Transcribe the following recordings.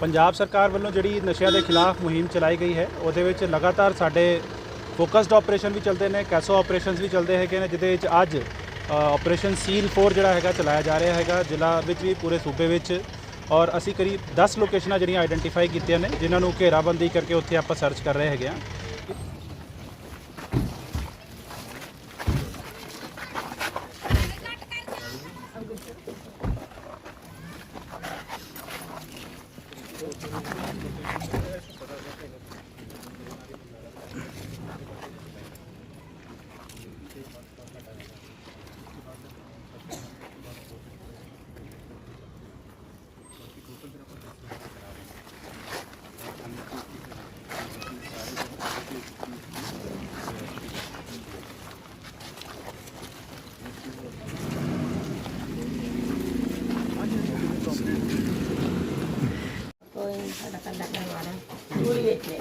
ਪੰਜਾਬ ਸਰਕਾਰ ਵੱਲੋਂ ਜਿਹੜੀ ਨਸ਼ਿਆਂ ਦੇ ਖਿਲਾਫ ਮੁਹਿੰਮ ਚਲਾਈ ਗਈ ਹੈ, ਉਹਦੇ ਵਿੱਚ ਲਗਾਤਾਰ ਸਾਡੇ ਫੋਕਸਡ ਆਪਰੇਸ਼ਨ ਵੀ ਚੱਲਦੇ ਨੇ, ਕੈਸੋ ਆਪਰੇਸ਼ਨਸ ਵੀ ਚੱਲਦੇ ਹੈਗੇ ਨੇ, ਜਿਹਦੇ ਵਿੱਚ ਅੱਜ ਆਪਰੇਸ਼ਨ ਸੀਲ 4 ਜਿਹੜਾ ਹੈਗਾ ਚਲਾਇਆ ਜਾ ਰਿਹਾ ਹੈਗਾ, ਜ਼ਿਲ੍ਹਾ ਵਿੱਚ ਵੀ ਪੂਰੇ ਸੂਬੇ ਵਿੱਚ। ਔਰ ਅਸੀਂ ਕਰੀਬ 10 ਲੋਕੇਸ਼ਨਾਂ ਜਿਹੜੀਆਂ ਆਈਡੈਂਟੀਫਾਈ ਕੀਤੀਆਂ ਨੇ, ਜਿਨ੍ਹਾਂ ਨੂੰ ਘੇਰਾਬੰਦੀ ਕਰਕੇ ਉੱਥੇ ਆਪਾਂ ਸਰਚ ਕਰ ਰਹੇ ਹੈਗੇ ਆ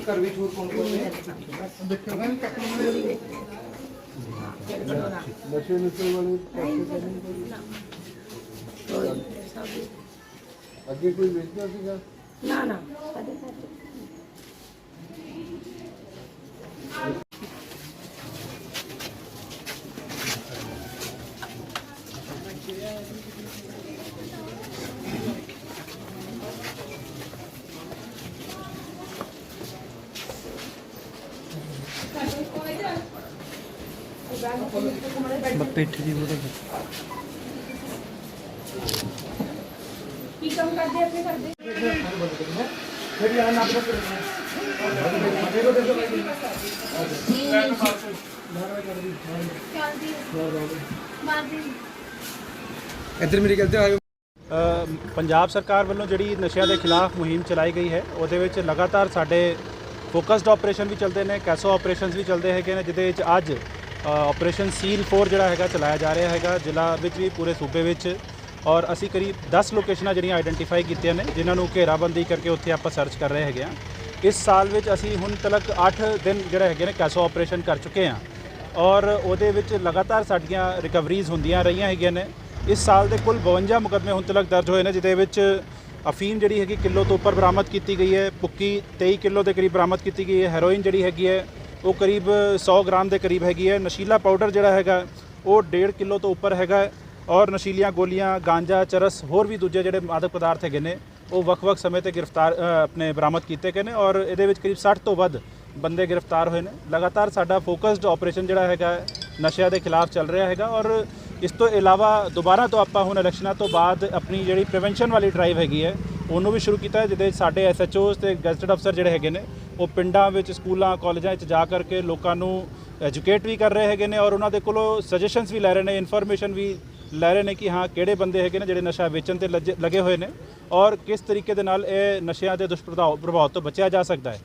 ਘਰ ਵਿੱਚ ਹੋਰ ਕੌਣ ਕੌਣ ਨੇ? ਨਸ਼ੇ ਨੁਸ਼ੇ ਵਾਲੇ ਕੋਈ। ਅੱਗੇ ਕੋਈ ਵੇਚਦਾ ਸੀਗਾ? ਨਾ ਨਾ। ਸਾਡੇ ਘਰ ਚ ਇੱਧਰ ਮੇਰੀ ਗੱਲ ਤੇ ਆਇਓ। ਪੰਜਾਬ ਸਰਕਾਰ ਵੱਲੋਂ ਜਿਹੜੀ ਨਸ਼ਿਆਂ ਦੇ ਖਿਲਾਫ ਮੁਹਿੰਮ ਚਲਾਈ ਗਈ ਹੈ ਉਹਦੇ ਵਿੱਚ ਲਗਾਤਾਰ ਸਾਡੇ ਫੋਕਸਡ ਆਪਰੇਸ਼ਨ ਵੀ ਚੱਲਦੇ ਨੇ ਕੈਸੋ ਆਪਰੇਸ਼ਨਸ ਵੀ ਚੱਲਦੇ ਹੈਗੇ ਨੇ ਜਿਹਦੇ ਵਿੱਚ ਅੱਜ ਆਪਰੇਸ਼ਨ ਸੀਲ 4 ਜਿਹੜਾ ਹੈਗਾ ਚਲਾਇਆ ਜਾ ਰਿਹਾ ਹੈਗਾ, ਜ਼ਿਲ੍ਹਾ ਵਿੱਚ ਵੀ ਪੂਰੇ ਸੂਬੇ ਵਿੱਚ। ਔਰ ਅਸੀਂ ਕਰੀਬ 10 ਲੋਕੇਸ਼ਨਾਂ ਜਿਹੜੀਆਂ ਆਈਡੈਂਟੀਫਾਈ ਕੀਤੀਆਂ ਨੇ, ਜਿਨ੍ਹਾਂ ਨੂੰ ਘੇਰਾਬੰਦੀ ਕਰਕੇ ਉੱਥੇ ਆਪਾਂ ਸਰਚ ਕਰ ਰਹੇ ਹੈਗੇ ਆ ਇਸ ਸਾਲ ਵਿੱਚ ਅਸੀਂ ਹੁਣ ਤੱਕ 8 ਦਿਨ ਜਿਹੜਾ ਹੈਗੇ ਨੇ ਕੈਸੋ ਆਪਰੇਸ਼ਨ ਕਰ ਚੁੱਕੇ ਆ ਔਰ ਉਹਦੇ ਵਿੱਚ ਲਗਾਤਾਰ ਸਾਡੀਆਂ ਰਿਕਵਰੀਜ਼ ਹੁੰਦੀਆਂ ਰਹੀਆਂ ਹੈਗੀਆਂ ਨੇ। ਇਸ ਸਾਲ ਦੇ ਕੁੱਲ 52 ਮੁਕੱਦਮੇ ਹੁਣ ਤੱਕ ਦਰਜ ਹੋਏ ਨੇ, ਜਿਹਦੇ ਵਿੱਚ ਅਫੀਮ ਜਿਹੜੀ ਹੈਗੀ ਕਿਲੋ ਤੋਂ ਉੱਪਰ ਬਰਾਮਦ ਕੀਤੀ ਗਈ ਹੈ ਪੁੱਕੀ 23 ਕਿਲੋ ਦੇ ਕਰੀਬ ਬਰਾਮਦ ਕੀਤੀ ਗਈ ਹੈ, ਹੈਰੋਇਨ ਜਿਹੜੀ ਹੈਗੀ ਹੈ ਉਹ ਕਰੀਬ 100 ਗ੍ਰਾਮ ਦੇ ਕਰੀਬ ਹੈਗੀ ਹੈ। ਨਸ਼ੀਲਾ ਪਾਊਡਰ ਜਿਹੜਾ ਹੈਗਾ, ਉਹ 1.5 ਕਿਲੋ ਤੋਂ ਉੱਪਰ ਹੈਗਾ ਔਰ ਨਸ਼ੀਲੀਆਂ ਗੋਲੀਆਂ, ਗਾਂਜਾ, ਚਰਸ, ਹੋਰ ਵੀ ਦੂਜੇ ਜਿਹੜੇ ਮਾਦਕ ਪਦਾਰਥ ਹੈਗੇ ਨੇ, ਉਹ ਵੱਖ-ਵੱਖ ਸਮੇਂ ਤੇ ਗ੍ਰਿਫਤਾਰ ਆਪਣੇ ਬਰਾਮਦ ਕੀਤੇ ਗਏ ਨੇ ਔਰ ਇਹਦੇ ਵਿੱਚ ਕਰੀਬ 60 ਤੋਂ ਵੱਧ ਬੰਦੇ ਗ੍ਰਿਫਤਾਰ ਹੋਏ ਨੇ। ਲਗਾਤਾਰ ਸਾਡਾ ਫੋਕਸਡ ਆਪਰੇਸ਼ਨ ਜਿਹੜਾ ਹੈਗਾ, ਨਸ਼ਿਆਂ ਦੇ ਖਿਲਾਫ ਚੱਲ ਰਿਹਾ ਹੈਗਾ ਔਰ ਇਸ ਤੋਂ ਇਲਾਵਾ ਦੁਬਾਰਾ ਤੋਂ ਆਪਾਂ ਹੁਣ ਇਲੈਕਸ਼ਨਾਂ ਤੋਂ ਬਾਅਦ ਆਪਣੀ ਜਿਹੜੀ ਪ੍ਰੀਵੈਂਸ਼ਨ ਵਾਲੀ ਡਰਾਈਵ ਹੈਗੀ ਹੈ ਉਹਨੂੰ ਵੀ ਸ਼ੁਰੂ ਕੀਤਾ ਜਿਹਦੇ ਵਿੱਚ ਸਾਡੇ ਐਸਐਚਓਸ ਤੇ ਗੈਜ਼ਟਡ ਅਫਸਰ ਜਿਹੜੇ ਹੈਗੇ ਨੇ, ਉਹ ਪਿੰਡਾਂ ਵਿੱਚ, ਸਕੂਲਾਂ, ਕਾਲਜਾਂ ਵਿੱਚ ਜਾ ਕਰਕੇ ਲੋਕਾਂ ਨੂੰ ਐਜੂਕੇਟ ਵੀ ਕਰ ਰਹੇ ਹੈਗੇ ਨੇ ਔਰ ਉਹਨਾਂ ਦੇ ਕੋਲੋਂ ਸਜੈਸ਼ਨਸ ਵੀ ਲੈ ਰਹੇ ਨੇ ਇਨਫੋਰਮੇਸ਼ਨ ਵੀ ਲੈ ਰਹੇ ਨੇ ਕਿ ਹਾਂ, ਕਿਹੜੇ ਬੰਦੇ ਹੈਗੇ ਨੇ ਜਿਹੜੇ ਨਸ਼ਾ ਵੇਚਣ ਤੇ ਲੱਜ- ਲੱਗੇ ਹੋਏ ਨੇ ਔਰ ਕਿਸ ਤਰੀਕੇ ਦੇ ਨਾਲ ਇਹ ਨਸ਼ਿਆਂ ਦੇ ਦੁਸ਼ਪ੍ਰਭਾਵ, ਪ੍ਰਭਾਵ ਤੋਂ ਬਚਿਆ ਜਾ ਸਕਦਾ ਹੈ।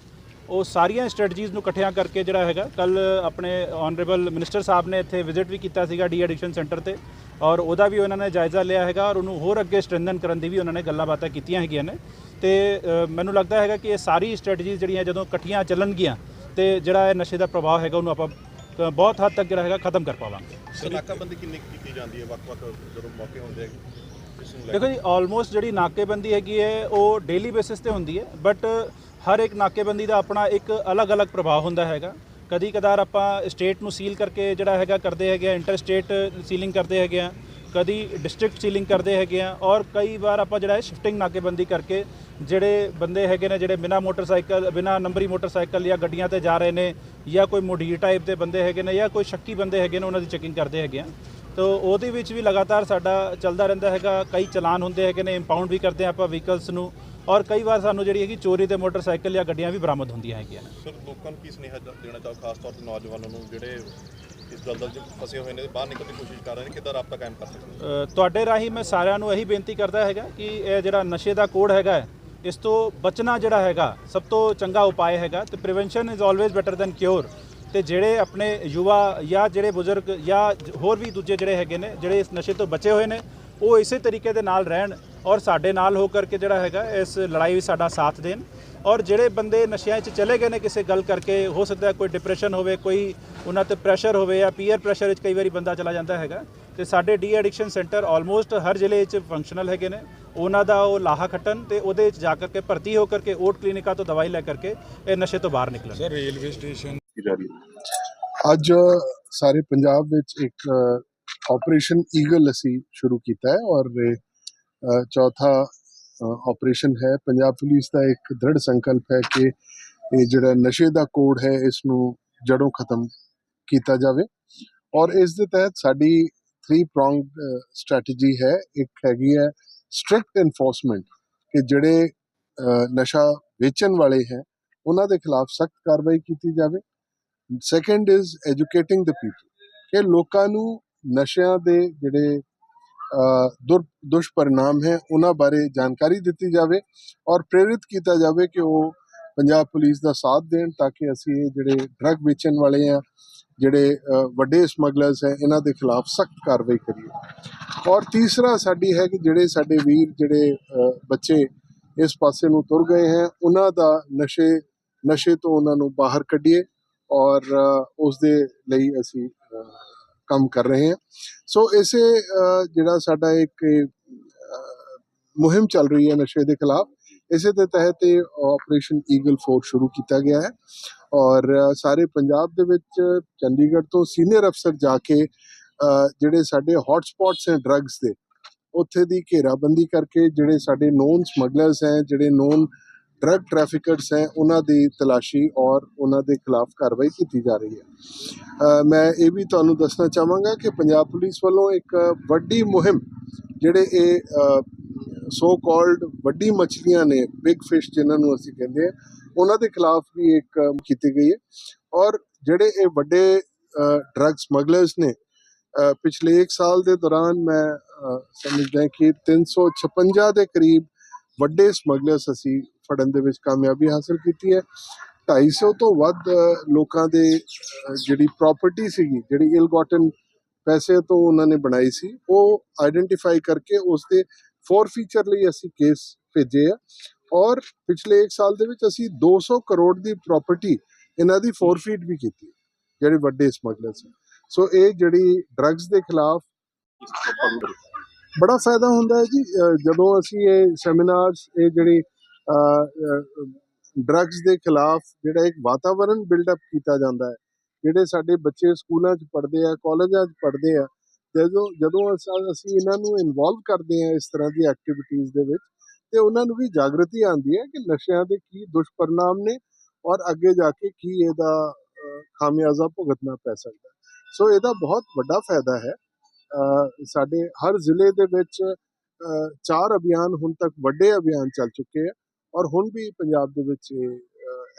ਉਹ ਸਾਰੀਆਂ ਸਟ੍ਰੈਟਜੀਜ਼ ਨੂੰ ਇਕੱਠਿਆਂ ਕਰਕੇ ਜਿਹੜਾ ਹੈਗਾ ਕੱਲ ਆਪਣੇ ਆਨਰੇਬਲ ਮਿਨਿਸਟਰ ਸਾਹਿਬ ਨੇ ਇੱਥੇ ਵਿਜ਼ਿਟ ਵੀ ਕੀਤਾ ਸੀਗਾ ਡੀ ਐਡਿਕਸ਼ਨ ਸੈਂਟਰ ਤੇ। ਔਰ ਉਹਦਾ ਵੀ ਉਹਨਾਂ ਨੇ ਜਾਇਜ਼ਾ ਲਿਆ ਹੈਗਾ ਔਰ ਉਹਨੂੰ ਹੋਰ ਅੱਗੇ ਸਟਰੈਂਥਨ ਕਰਨ ਦੀ ਵੀ ਉਹਨਾਂ ਨੇ ਗੱਲਾਂ ਬਾਤਾਂ ਕੀਤੀਆਂ ਹੈਗੀਆਂ ਨੇ। ਤੇ ਮੈਨੂੰ ਲੱਗਦਾ ਹੈਗਾ ਕਿ ਇਹ ਸਾਰੀ ਸਟ੍ਰੈਟਜੀਜ਼ ਜਿਹੜੀਆਂ ਜਦੋਂ ਇਕੱਠੀਆਂ ਚੱਲਣਗੀਆਂ ਤੇ ਜਿਹੜਾ ਇਹ ਨਸ਼ੇ ਦਾ ਪ੍ਰਭਾਵ ਹੈਗਾ ਉਹਨੂੰ ਆਪਾਂ ਬਹੁਤ ਹੱਦ ਤੱਕ ਜਿਹੜਾ ਹੈਗਾ ਖਤਮ ਕਰ ਪਾਵਾਂਗੇ। ਸੋ ਨਾਕਾਬੰਦੀ ਕਿੰਨੀ ਕੀਤੀ ਜਾਂਦੀ ਹੈ ਵੱਖ-ਵੱਖ ਜਦੋਂ ਮੌਕੇ ਹੁੰਦੇ ਆ ਦੇਖੋ ਜੀ ਆਲਮੋਸਟ ਜਿਹੜੀ ਨਾਕੇਬੰਦੀ ਹੈਗੀ ਹੈ ਉਹ ਡੇਲੀ ਬੇਸਿਸ ਤੇ ਹੁੰਦੀ ਹੈ ਬਟ ਹਰ ਇੱਕ ਨਾਕੇਬੰਦੀ ਦਾ ਆਪਣਾ ਇੱਕ ਅਲੱਗ-ਅਲੱਗ ਪ੍ਰਭਾਵ ਹੁੰਦਾ ਹੈਗਾ। ਕਦੀ ਕਦਾਰ ਆਪਾਂ ਸਟੇਟ ਨੂੰ ਸੀਲ ਕਰਕੇ ਜਿਹੜਾ ਹੈਗਾ ਕਰਦੇ ਹੈਗੇ ਆ ਇੰਟਰ ਸਟੇਟ ਸੀਲਿੰਗ ਕਰਦੇ ਹੈਗੇ ਆ, ਕਦੀ ਡਿਸਟ੍ਰਿਕਟ ਸੀਲਿੰਗ ਕਰਦੇ ਹੈਗੇ ਆ ਔਰ ਕਈ ਵਾਰ ਆਪਾਂ ਜਿਹੜਾ ਹੈ ਸ਼ਿਫਟਿੰਗ ਨਾਕੇਬੰਦੀ ਕਰਕੇ ਜਿਹੜੇ ਬੰਦੇ ਹੈਗੇ ਨੇ, ਜਿਹੜੇ ਬਿਨਾ ਮੋਟਰਸਾਈਕਲ, ਬਿਨਾ ਨੰਬਰੀ ਮੋਟਰਸਾਈਕਲ ਜਾਂ ਗੱਡੀਆਂ ਤੇ ਜਾ ਰਹੇ ਨੇ ਜਾਂ ਕੋਈ ਮੋਡੀਰ ਟਾਈਪ ਦੇ ਬੰਦੇ ਹੈਗੇ ਨੇ ਜਾਂ ਕੋਈ ਸ਼ੱਕੀ ਬੰਦੇ ਹੈਗੇ ਨੇ, ਉਹਨਾਂ ਦੀ ਚੈਕਿੰਗ ਕਰਦੇ ਹੈਗੇ ਆ। ਤੋ ਉਹਦੇ ਵਿੱਚ ਵੀ ਲਗਾਤਾਰ ਸਾਡਾ ਚੱਲਦਾ ਰਹਿੰਦਾ ਹੈਗਾ, ਕਈ ਚਲਾਨ ਹੁੰਦੇ ਹੈਗੇ ਨੇ ਇੰਪਾਊਂਡ ਵੀ ਕਰਦੇ ਹਾਂ ਆਪਾਂ ਵਹੀਕਲਸ ਨੂੰ। ਔਰ ਕਈ ਵਾਰ ਸਾਨੂੰ ਜਿਹੜੀ ਹੈਗੀ ਚੋਰੀ ਦੇ ਮੋਟਰਸਾਈਕਲ ਜਾਂ ਗੱਡੀਆਂ ਵੀ ਬਰਾਮਦ ਹੁੰਦੀਆਂ ਹੈਗੀਆਂ ਨੇ। ਸਰ ਲੋਕਾਂ ਨੂੰ ਕੀ ਸੁਨੇਹਾ ਦੇਣਾ ਚਾਹੋ ਖਾਸ ਤੌਰ ਤੇ ਨੌਜਵਾਨਾਂ ਨੂੰ ਜਿਹੜੇ ਇਸ ਦਲਦਲ 'ਚ ਫਸੇ ਹੋਏ ਨੇ ਤੇ ਬਾਹਰ ਨਿਕਲਣ ਦੀ ਕੋਸ਼ਿਸ਼ ਕਰ ਰਹੇ ਨੇ ਕਿੱਦਾਂ ਰਾਬਤਾ ਕਾਇਮ ਕਰ ਸਕਦੇ ਤੁਹਾਡੇ ਰਾਹੀਂ ਮੈਂ ਸਾਰਿਆਂ ਨੂੰ ਇਹੀ ਬੇਨਤੀ ਕਰਦਾ ਹੈਗਾ ਕਿ ਇਹ ਜਿਹੜਾ ਨਸ਼ੇ ਦਾ ਕੋਡ ਹੈਗਾ ਇਸ ਤੋਂ ਬਚਣਾ ਜਿਹੜਾ ਹੈਗਾ ਸਭ ਤੋਂ ਚੰਗਾ ਉਪਾਅ ਹੈਗਾ ਤੇ prevention is always better than cure ਤੇ ਜਿਹੜੇ ਆਪਣੇ ਯੁਵਾ ਜਾਂ ਜਿਹੜੇ ਬਜ਼ੁਰਗ ਜ- ਹੋਰ ਵੀ ਦੂਜੇ ਜਿਹੜੇ ਹੈਗੇ ਨੇ ਜਿਹੜੇ ਇਸ ਨਸ਼ੇ ਤੋਂ ਬਚੇ ਹੋਏ ਨੇ ਉਹ ਇਸੇ ਤਰੀਕੇ ਦੇ ਨਾਲ ਰਹਿਣ ਔਰ ਸਾਡੇ ਨਾਲ ਹੋ ਕਰਕੇ ਜਿਹੜਾ ਹੈਗਾ ਇਸ ਲੜਾਈ ਵਿੱਚ ਸਾਡਾ ਸਾਥ ਦੇਣ। ਔਰ ਜਿਹੜੇ ਬੰਦੇ ਨਸ਼ਿਆਂ 'ਚ ਚਲੇ ਗਏ ਨੇ ਕਿਸੇ ਗੱਲ ਕਰਕੇ ਹੋ ਸਕਦਾ ਹੈ ਕੋਈ ਡਿਪਰੈਸ਼ਨ ਹੋਵੇ ਕੋਈ ਉਹਨਾਂ ਤੇ ਪ੍ਰੈਸ਼ਰ ਹੋਵੇ ਜਾਂ ਪੀਅਰ ਪ੍ਰੈਸ਼ਰ ਵਿੱਚ ਕਈ ਵਾਰੀ ਬੰਦਾ ਚਲਾ ਜਾਂਦਾ ਹੈਗਾ। ਤੇ ਸਾਡੇ ਡੀ ਐਡਿਕਸ਼ਨ ਸੈਂਟਰ ਆਲਮੋਸਟ ਹਰ ਜ਼ਿਲ੍ਹੇ 'ਚ ਫੰਕਸ਼ਨਲ ਹੈਗੇ ਨੇ। ਉਹਨਾਂ ਦਾ ਉਹ ਲਾਹਾ ਖੱਟਣ ਤੇ ਉਹਦੇ 'ਚ ਜਾ ਕਰਕੇ ਭਰਤੀ ਹੋ ਕਰਕੇ ਓਟ ਕਲੀਨਿਕਾਂ ਤੋਂ ਦਵਾਈ ਲੈ ਕਰਕੇ ਇਹ ਨਸ਼ੇ ਤੋਂ ਬਾਹਰ ਨਿਕਲਣ। ਸਰ ਰੇਲਵੇ ਸਟੇਸ਼ਨ ਅੱਜ ਸਾਰੇ ਪੰਜਾਬ ਵਿੱਚ ਇੱਕ ਆਪਰੇਸ਼ਨ ਈਗਲ ਅਸੀਂ ਸ਼ੁਰੂ ਕੀਤਾ ਹੈ ਔਰ ਚੌਥਾ ਆਪਰੇਸ਼ਨ ਹੈ ਪੰਜਾਬ ਪੁਲਿਸ ਦਾ ਇੱਕ ਦ੍ਰਿੜ ਸੰਕਲਪ ਹੈ ਕਿ ਇਹ ਜਿਹੜਾ ਨਸ਼ੇ ਦਾ ਕੋਡ ਹੈ ਇਸ ਨੂੰ ਜੜੋਂ ਖਤਮ ਕੀਤਾ ਜਾਵੇ ਔਰ ਇਸ ਦੇ ਤਹਿਤ ਸਾਡੀ 3 ਪ੍ਰੋਂਗਡ ਸਟ੍ਰੈਟਜੀ ਹੈ ਇੱਕ ਹੈਗੀ ਹੈ ਸਟ੍ਰਿਕਟ ਇਨਫੋਰਸਮੈਂਟ ਕਿ ਜਿਹੜੇ ਨਸ਼ਾ ਵੇਚਣ ਵਾਲੇ ਹੈ ਉਹਨਾਂ ਦੇ ਖਿਲਾਫ ਸਖਤ ਕਾਰਵਾਈ ਕੀਤੀ ਜਾਵੇ second is educating the people ਕਿ ਲੋਕਾਂ ਨੂੰ ਨਸ਼ਿਆਂ ਦੇ ਜਿਹੜੇ ਅ, ਦੁਸ਼ਪਰਿਣਾਮ ਹੈ ਉਹਨਾਂ ਬਾਰੇ ਜਾਣਕਾਰੀ ਦਿੱਤੀ ਜਾਵੇ ਔਰ ਪ੍ਰੇਰਿਤ ਕੀਤਾ ਜਾਵੇ ਕਿ ਉਹ ਪੰਜਾਬ ਪੁਲਿਸ ਦਾ ਸਾਥ ਦੇਣ ਤਾਂ ਕਿ ਅਸੀਂ ਇਹ ਜਿਹੜੇ ਡਰੱਗ ਵੇਚਣ ਵਾਲੇ ਆ ਜਿਹੜੇ ਵੱਡੇ ਸਮਗਲਰਸ ਹੈ ਇਹਨਾਂ ਦੇ ਖਿਲਾਫ ਸਖਤ ਕਾਰਵਾਈ ਕਰੀਏ। ਔਰ ਤੀਸਰਾ ਸਾਡੀ ਹੈ ਕਿ ਜਿਹੜੇ ਸਾਡੇ ਵੀਰ ਜਿਹੜੇ ਬੱਚੇ ਇਸ ਪਾਸੇ ਨੂੰ ਤੁਰ ਗਏ ਹੈ ਉਹਨਾਂ ਦਾ ਨਸ਼ੇ ਨਸ਼ੇ ਤੋਂ ਉਹਨਾਂ ਨੂੰ ਬਾਹਰ ਕੱਢੀਏ ਔਰ ਅ, ਉਸ ਦੇ ਲਈ ਅਸੀਂ ਕੰਮ ਕਰ ਰਹੇ ਹਾਂ। ਸੋ ਇਸੇ ਜਿਹੜਾ ਸਾਡਾ ਇੱਕ ਮੁਹਿੰਮ ਚੱਲ ਰਹੀ ਹੈ ਨਸ਼ੇ ਦੇ ਖਿਲਾਫ, ਇਸੇ ਦੇ ਤਹਿਤ ਇਹ ਆਪਰੇਸ਼ਨ ਈਗਲ ਫੋਰ ਸ਼ੁਰੂ ਕੀਤਾ ਗਿਆ ਹੈ। ਔਰ ਸਾਰੇ ਪੰਜਾਬ ਦੇ ਵਿੱਚ ਚੰਡੀਗੜ੍ਹ ਤੋਂ ਸੀਨੀਅਰ ਅਫਸਰ ਜਾ ਕੇ ਜਿਹੜੇ ਸਾਡੇ ਹੌਟ ਸਪੌਟਸ ਹੈ ਡਰੱਗਸ ਦੇ, ਉੱਥੇ ਦੀ ਘੇਰਾਬੰਦੀ ਕਰਕੇ ਜਿਹੜੇ ਸਾਡੇ ਨੋਨ ਸਮਗਲਰਸ ਹੈ, ਜਿਹੜੇ ਨੋਨ ਡਰੱਗ ਟ੍ਰੈਫਿਕਰਸ ਹੈ, ਉਹਨਾਂ ਦੀ ਤਲਾਸ਼ੀ ਔਰ ਉਹਨਾਂ ਦੇ ਖਿਲਾਫ ਕਾਰਵਾਈ ਕੀਤੀ ਜਾ ਰਹੀ ਹੈ। ਮੈਂ ਇਹ ਵੀ ਤੁਹਾਨੂੰ ਦੱਸਣਾ ਚਾਹਾਂਗਾ ਕਿ ਪੰਜਾਬ ਪੁਲਿਸ ਵੱਲੋਂ ਇੱਕ ਵੱਡੀ ਮੁਹਿੰਮ ਜਿਹੜੇ ਇਹ ਸੋ ਕਾਲਡ ਵੱਡੀ ਮੱਛਲੀਆਂ ਨੇ ਬਿਗ ਫਿਸ਼ ਜਿਨ੍ਹਾਂ ਨੂੰ ਅਸੀਂ ਕਹਿੰਦੇ ਆ ਉਹਨਾਂ ਦੇ ਖਿਲਾਫ ਵੀ ਇੱਕ ਕੀਤੀ ਗਈ ਹੈ। ਔਰ ਜਿਹੜੇ ਇਹ ਵੱਡੇ ਡਰੱਗ ਸਮਗਲਰਸ ਨੇ ਪਿਛਲੇ 1 ਸਾਲ ਦੇ ਦੌਰਾਨ ਮੈਂ ਸਮਝਦਾ ਕਿ 356 ਦੇ ਕਰੀਬ ਵੱਡੇ ਸਮਗਲਰਸ ਅਸੀਂ ਫੜਨ ਦੇ ਵਿੱਚ ਕਾਮਯਾਬੀ ਹਾਸਲ ਕੀਤੀ ਹੈ। 250 ਤੋਂ ਵੱਧ ਲੋਕਾਂ ਦੇ ਜਿਹੜੀ ਪ੍ਰਾਪਰਟੀ ਸੀਗੀ, ਜਿਹੜੀ ਇਲਗੋਟਨ ਪੈਸੇ ਤੋਂ ਉਹਨਾਂ ਨੇ ਬਣਾਈ ਸੀ, ਉਹ ਆਇਡੈਂਟੀਫਾਈ ਕਰਕੇ ਉਸ ਦੇ ਫੋਰ ਫੀਚਰ ਲਈ ਅਸੀਂ ਕੇਸ ਭੇਜੇ ਆ। ਔਰ ਪਿਛਲੇ 1 ਸਾਲ ਦੇ ਵਿੱਚ ਅਸੀਂ 200 ਕਰੋੜ ਦੀ ਪ੍ਰਾਪਰਟੀ ਇਹਨਾਂ ਦੀ ਫੋਰਫੀਟ ਵੀ ਕੀਤੀ ਜਿਹੜੇ ਵੱਡੇ ਸਮਗਲਰਸ ਹੈ। ਸੋ ਇਹ ਜਿਹੜੀ ਡਰੱਗਸ ਦੇ ਖਿਲਾਫ ਬੜਾ ਫਾਇਦਾ ਹੁੰਦਾ ਹੈ ਜੀ। ਜਦੋਂ ਅਸੀਂ ਇਹ ਸੈਮੀਨਾਰਸ ਇਹ ਜਿਹੜੀ ਡਰੱਗਸ ਦੇ ਖਿਲਾਫ ਜਿਹੜਾ ਇੱਕ ਵਾਤਾਵਰਣ ਬਿਲਡ ਅਪ ਕੀਤਾ ਜਾਂਦਾ ਹੈ, ਜਿਹੜੇ ਸਾਡੇ ਬੱਚੇ ਸਕੂਲਾਂ 'ਚ ਪੜ੍ਹਦੇ ਆ, ਕਾਲਜਾਂ 'ਚ ਪੜ੍ਹਦੇ ਆ, ਜਦੋਂ ਜਦੋਂ ਅਸਾਂ- ਅਸੀਂ ਇਹਨਾਂ ਨੂੰ ਇਨਵੋਲਵ ਕਰਦੇ ਆ ਇਸ ਤਰ੍ਹਾਂ ਦੀ ਐਕਟੀਵਿਟੀਜ਼ ਦੇ ਵਿੱਚ, ਤੇ ਉਹਨਾਂ ਨੂੰ ਵੀ ਜਾਗਰਤੀ ਆਉਂਦੀ ਹੈ ਕਿ ਨਸ਼ਿਆਂ ਦੇ ਕੀ ਦੁਸ਼ਪਰਿਣਾਮ ਨੇ ਔਰ ਅੱਗੇ ਜਾ ਕੇ ਕੀ ਇਹਦਾ ਖਾਮਿਆਜ਼ਾ ਭੁਗਤਣਾ ਪੈ ਸਕਦਾ ਸੋ ਇਹਦਾ ਬਹੁਤ ਵੱਡਾ ਫਾਇਦਾ ਹੈ। ਸਾਡੇ ਹਰ ਜ਼ਿਲ੍ਹੇ ਦੇ ਵਿੱਚ ਚਾਰ ਅਭਿਆਨ ਹੁਣ ਤੱਕ ਵੱਡੇ ਅਭਿਆਨ ਚੱਲ ਚੁੱਕੇ ਆ ਔਰ ਹੁਣ ਵੀ ਪੰਜਾਬ ਦੇ ਵਿੱਚ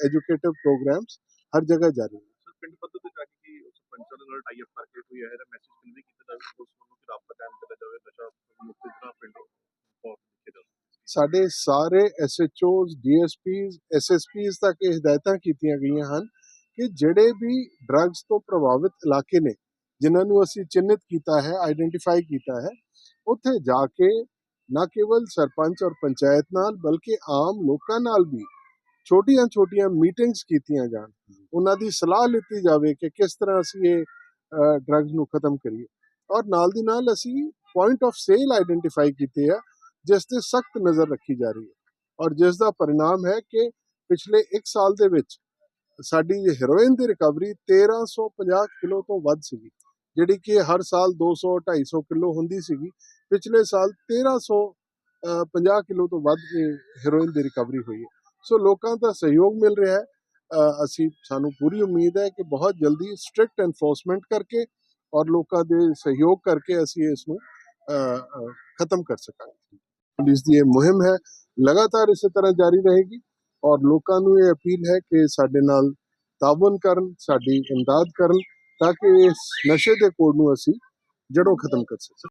ਐਜੂਕੇਟਿਵ ਪ੍ਰੋਗਰਾਮਸ ਹਰ ਜਗ੍ਹਾ ਜਾਰੀ ਨੇ। ਸਰ ਪਿੰਡ ਪੱਧਰ ਤੇ ਜਾ ਕੇ ਕੀ ਸਰਪੰਚਾਂ ਦੇ ਨਾਲ ਟਾਈ ਅਪ ਕਰਕੇ ਕੋਈ ਇਹੋ ਜਿਹਾ ਮੈਸੇਜ ਕਨਵੇ ਕੀਤਾ ਜਾਵੇ ਪੁਲਿਸ ਵੱਲੋਂ ਕਿ ਰਾਬਤਾ ਕਾਇਮ ਕੀਤਾ ਜਾਵੇ ਨਸ਼ਾ ਮੁਕਤ ਜਿਹੜਾ ਪਿੰਡ ਬਹੁਤ ਲਿਖੇ ਜਾਵੇ ਸਾਡੇ ਸਾਰੇ ਐਸਐਚਓਜ਼ ਡੀਐਸਪੀਜ਼ ਐਸਐਸਪੀਜ਼ ਤੱਕ ਇਹ ਹਦਾਇਤਾਂ ਕੀਤੀਆਂ ਗਈਆਂ ਹਨ ਕਿ ਜਿਹੜੇ ਵੀ ਡਰੱਗਸ ਤੋਂ ਪ੍ਰਭਾਵਿਤ ਇਲਾਕੇ ਨੇ ਜਿਨ੍ਹਾਂ ਨੂੰ ਅਸੀਂ ਚਿੰਨ੍ਹਿਤ ਕੀਤਾ ਹੈ ਆਈਡੈਂਟੀਫਾਈ ਕੀਤਾ ਹੈ, ਉੱਥੇ ਜਾ ਕੇ ਨਾ ਕੇਵਲ ਸਰਪੰਚ ਔਰ ਪੰਚਾਇਤ ਨਾਲ ਬਲਕਿ ਆਮ ਲੋਕਾਂ ਨਾਲ ਵੀ ਛੋਟੀਆਂ-ਛੋਟੀਆਂ ਮੀਟਿੰਗਸ ਕੀਤੀਆਂ ਜਾਣ। ਉਹਨਾਂ ਦੀ ਸਲਾਹ ਲਿੱਤੀ ਜਾਵੇ ਕਿ ਕਿਸ ਤਰ੍ਹਾਂ ਅਸੀਂ ਇਹ ਡਰੱਗਸ ਨੂੰ ਖਤਮ ਕਰੀਏ। ਔਰ ਨਾਲ ਦੀ ਨਾਲ ਅਸੀਂ ਪੁਆਇੰਟ ਆਫ ਸੇਲ ਆਈਡੈਂਟੀਫਾਈ ਕੀਤੇ ਆ, ਜਿਸ ਤੇ ਸਖਤ ਨਜ਼ਰ ਰੱਖੀ ਜਾ ਰਹੀ ਹੈ। ਔਰ ਜਿਸ ਦਾ ਪਰਿਣਾਮ ਹੈ ਕਿ ਪਿਛਲੇ 1 ਸਾਲ ਦੇ ਵਿੱਚ ਸਾਡੀ ਹੈਰੋਇਨ ਦੀ ਰਿਕਵਰੀ 1350 ਕਿਲੋ ਤੋਂ ਵੱਧ ਸੀਗੀ। ਜਿਹੜੀ ਕਿ ਹਰ ਸਾਲ 200 250 ਕਿਲੋ ਹੁੰਦੀ ਸੀਗੀ, ਪਿਛਲੇ ਸਾਲ 1350 ਕਿਲੋ ਤੋਂ ਵੱਧ ਹੈਰੋਇਨ ਦੀ ਰਿਕਵਰੀ ਹੋਈ ਹੈ। ਸੋ ਲੋਕਾਂ ਦਾ ਸਹਿਯੋਗ ਮਿਲ ਰਿਹਾ ਹੈ। ਅਸੀਂ, ਸਾਨੂੰ ਪੂਰੀ ਉਮੀਦ ਹੈ ਕਿ ਬਹੁਤ ਜਲਦੀ ਸਟ੍ਰਿਕਟ ਐਨਫੋਰਸਮੈਂਟ ਕਰਕੇ ਔਰ ਲੋਕਾਂ ਦੇ ਸਹਿਯੋਗ ਕਰਕੇ ਅਸੀਂ ਇਸ ਨੂੰ ਖਤਮ ਕਰ ਸਕਾਂਗੇ। ਪੁਲਿਸ ਦੀ ਇਹ ਮੁਹਿੰਮ ਹੈ, ਲਗਾਤਾਰ ਇਸੇ ਤਰ੍ਹਾਂ ਜਾਰੀ ਰਹੇਗੀ ਔਰ ਲੋਕਾਂ ਨੂੰ ਇਹ ਅਪੀਲ ਹੈ ਕਿ ਸਾਡੇ ਨਾਲ ਤਾਵਨ ਕਰਨ, ਸਾਡੀ ਇਮਦਾਦ ਕਰਨ ਤਾਂ ਕਿ ਇਸ ਨਸ਼ੇ ਦੇ ਕੋੜ ਨੂੰ ਅਸੀਂ ਜੜੋਂ ਖਤਮ ਕਰ ਸਕੀਏ।